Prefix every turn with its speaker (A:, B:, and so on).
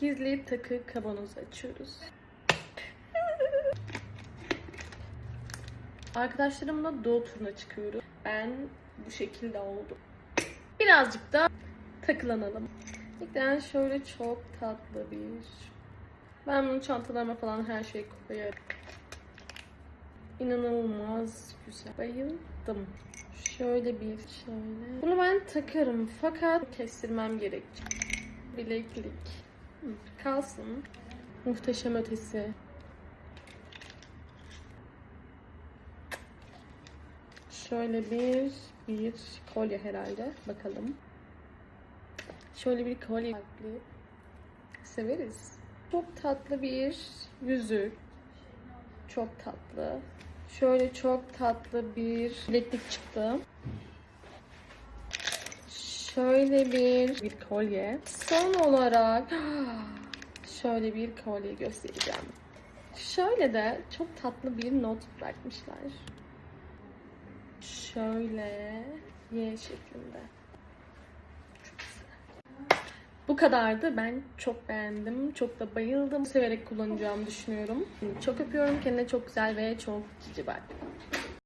A: Gizli takı kavanozu açıyoruz. Arkadaşlarımla doğu turuna çıkıyoruz. Ben bu şekilde oldum. Birazcık da takılanalım. İlkten şöyle çok tatlı bir... Ben bunu çantalarıma falan her şey koyarım. İnanılmaz güzel. Bayıldım. Şöyle bir şöyle. Bunu ben takarım fakat kestirmem gerekecek. Bileklik. Kalsın. Muhteşem ötesi. Şöyle bir bir kolye herhalde. Bakalım. Şöyle bir kolye. Severiz. Çok tatlı bir yüzük. Çok tatlı. Şöyle çok tatlı bir bileklik çıktı. Şöyle bir bir kolye. Son olarak şöyle bir kolye göstereceğim. Şöyle de çok tatlı bir not bırakmışlar. Şöyle Y şeklinde. Bu kadardı. Ben çok beğendim. Çok da bayıldım. Severek kullanacağımı düşünüyorum. Çok öpüyorum. Kendine çok güzel ve çok cici bak.